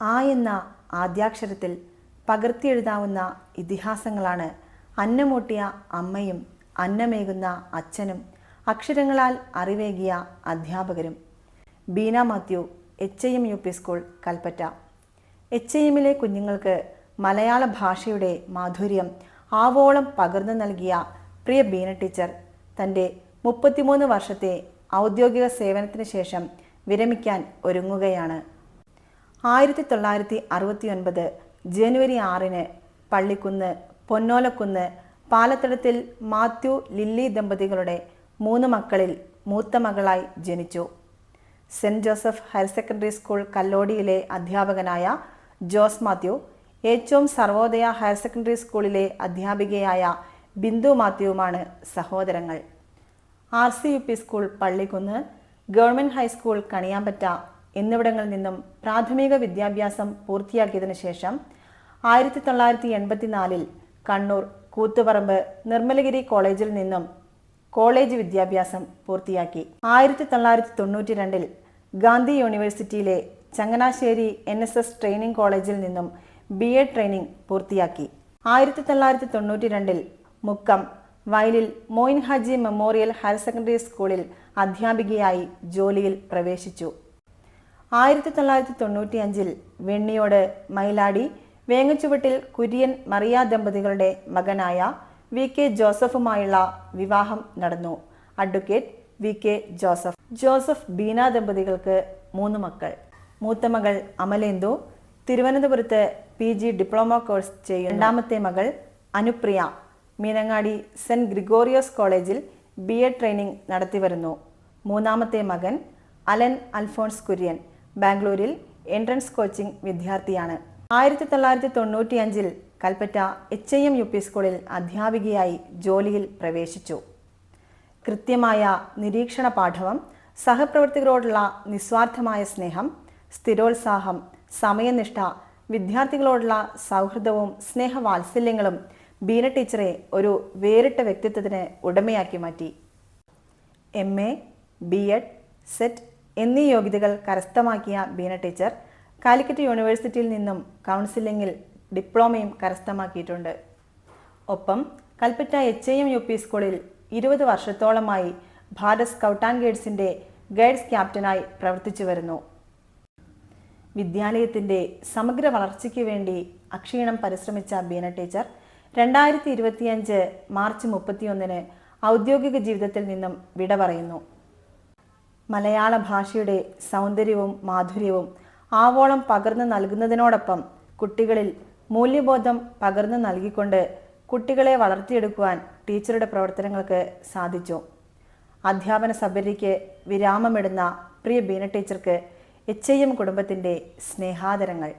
ആ എന്ന ആദ്യാക്ഷരത്തിൽ പകർത്തിയെഴുതാവുന്ന ഇതിഹാസങ്ങളാണ് അന്നമൂട്ടിയ അമ്മയും അന്നമേകുന്ന അച്ഛനും അക്ഷരങ്ങളാൽ അറിവേകിയ അധ്യാപകരും. Beena Mathew H I M U P school Kalpetta. H I എമ്മിലെ കുഞ്ഞുങ്ങൾക്ക് മലയാള ഭാഷയുടെ മാധുര്യം ആവോളം പകർന്നു നൽകിയ പ്രിയ ബീന ടീച്ചർ തന്റെ മുപ്പത്തിമൂന്ന് വർഷത്തെ ഔദ്യോഗിക സേവനത്തിന് ശേഷം വിരമിക്കാൻ ഒരുങ്ങുകയാണ്. ആയിരത്തി തൊള്ളായിരത്തി അറുപത്തി ഒൻപത് ജനുവരി ആറിന് പള്ളിക്കുന്ന് പൊന്നോലക്കുന്ന് പാലത്തടത്തിൽ മാത്യു ലില്ലി ദമ്പതികളുടെ മൂന്ന് മക്കളിൽ മൂത്ത മകളായി ജനിച്ചു. Saint Joseph higher secondary school കല്ലോടിയിലെ അധ്യാപകനായ ജോസ് മാത്യു ഏറ്റവും സർവോദയ ഹയർ സെക്കൻഡറി സ്കൂളിലെ അധ്യാപികയായ ബിന്ദു മാത്യുവുമാണ് സഹോദരങ്ങൾ. R C U P school Pallikkunnu government high school Kaniyambetta എന്നിവിടങ്ങളിൽ നിന്നും പ്രാഥമിക വിദ്യാഭ്യാസം പൂർത്തിയാക്കിയതിനു ശേഷം ആയിരത്തി തൊള്ളായിരത്തി എൺപത്തിനാലിൽ കണ്ണൂർ കൂത്തുപറമ്പ് നിർമ്മലഗിരി കോളേജിൽ നിന്നും കോളേജ് വിദ്യാഭ്യാസം പൂർത്തിയാക്കി. ആയിരത്തി തൊള്ളായിരത്തി തൊണ്ണൂറ്റി രണ്ടിൽ ഗാന്ധി യൂണിവേഴ്സിറ്റിയിലെ Changanassery N S S training കോളേജിൽ നിന്നും ബി എഡ് ട്രെയിനിങ് പൂർത്തിയാക്കി. ആയിരത്തി തൊള്ളായിരത്തി തൊണ്ണൂറ്റി രണ്ടിൽ മുക്കം വയലിൽ Moin Haji memorial higher secondary സ്കൂളിൽ അധ്യാപികയായി ജോലിയിൽ പ്രവേശിച്ചു. ആയിരത്തി തൊള്ളായിരത്തി തൊണ്ണൂറ്റി അഞ്ചിൽ വെണ്ണിയോട് മൈലാടി വേങ്ങച്ചുവട്ടിൽ കുര്യൻ മറിയ ദമ്പതികളുടെ മകനായ വി കെ ജോസഫുമായുള്ള വിവാഹം നടന്നു. Advocate V K Joseph. Joseph Beena ദമ്പതികൾക്ക് മൂന്ന് മക്കൾ. മൂത്ത മകൾ അമലേന്ദു. തിരുവനന്തപുരത്ത് പി ജി ഡിപ്ലോമ കോഴ്സ് ചെയ്യുന്ന രണ്ടാമത്തെ മകൾ അനുപ്രിയ. മീനങ്ങാടി സെന്റ് ഗ്രിഗോറിയോസ് കോളേജിൽ ബി എഡ് ട്രെയിനിങ് നടത്തിവരുന്നു. മൂന്നാമത്തെ മകൻ അലൻ അൽഫോൺസ് കുര്യൻ. ബാംഗ്ലൂരിൽ എൻട്രൻസ് കോച്ചിംഗ് വിദ്യാർത്ഥിയാണ്. ആയിരത്തി തൊള്ളായിരത്തി തൊണ്ണൂറ്റി അഞ്ചിൽ Kalpetta H I M U P സ്കൂളിൽ അധ്യാപികയായി ജോലിയിൽ പ്രവേശിച്ചു. കൃത്യമായ നിരീക്ഷണ പാഠവം സഹപ്രവർത്തകരോടുള്ള നിസ്വാർത്ഥമായ സ്നേഹം സ്ഥിരോത്സാഹം സമയനിഷ്ഠ വിദ്യാർത്ഥികളോടുള്ള സൗഹൃദവും സ്നേഹവാത്സല്യങ്ങളും ബീന ടീച്ചറെ ഒരു വേറിട്ട വ്യക്തിത്വത്തിന് ഉടമയാക്കി മാറ്റി. M A B Ed SET എന്നീ യോഗ്യതകൾ കരസ്ഥമാക്കിയ ബീന ടീച്ചർ കാലിക്കറ്റ് യൂണിവേഴ്സിറ്റിയിൽ നിന്നും കൗൺസിലിംഗിൽ ഡിപ്ലോമയും കരസ്ഥമാക്കിയിട്ടുണ്ട്. ഒപ്പം Kalpetta H M U P സ്കൂളിൽ ഇരുപത് വർഷത്തോളമായി ഭാരത് സ്കൗട്ട് ആൻഡ് ഗൈഡ്സിന്റെ ഗൈഡ്സ് ക്യാപ്റ്റനായി പ്രവർത്തിച്ചു വരുന്നു. വിദ്യാലയത്തിന്റെ സമഗ്ര വളർച്ചയ്ക്ക് വേണ്ടി അക്ഷീണം പരിശ്രമിച്ച ബീന ടീച്ചർ രണ്ടായിരത്തി ഇരുപത്തിയഞ്ച് മാർച്ച് മുപ്പത്തിയൊന്നിന് ഔദ്യോഗിക ജീവിതത്തിൽ നിന്നും വിട പറയുന്നു. മലയാള ഭാഷയുടെ സൗന്ദര്യവും മാധുര്യവും ആവോളം പകർന്നു നൽകുന്നതിനോടൊപ്പം കുട്ടികളിൽ മൂല്യബോധം പകർന്നു നൽകിക്കൊണ്ട് കുട്ടികളെ വളർത്തിയെടുക്കുവാൻ ടീച്ചറുടെ പ്രവർത്തനങ്ങൾക്ക് സാധിച്ചു. അധ്യാപന സബരിക്ക് വിരാമമിടുന്ന പ്രിയ ബീന ടീച്ചർക്ക് എച്ച് ഐ എം കുടുംബത്തിന്റെ സ്നേഹാദരങ്ങൾ.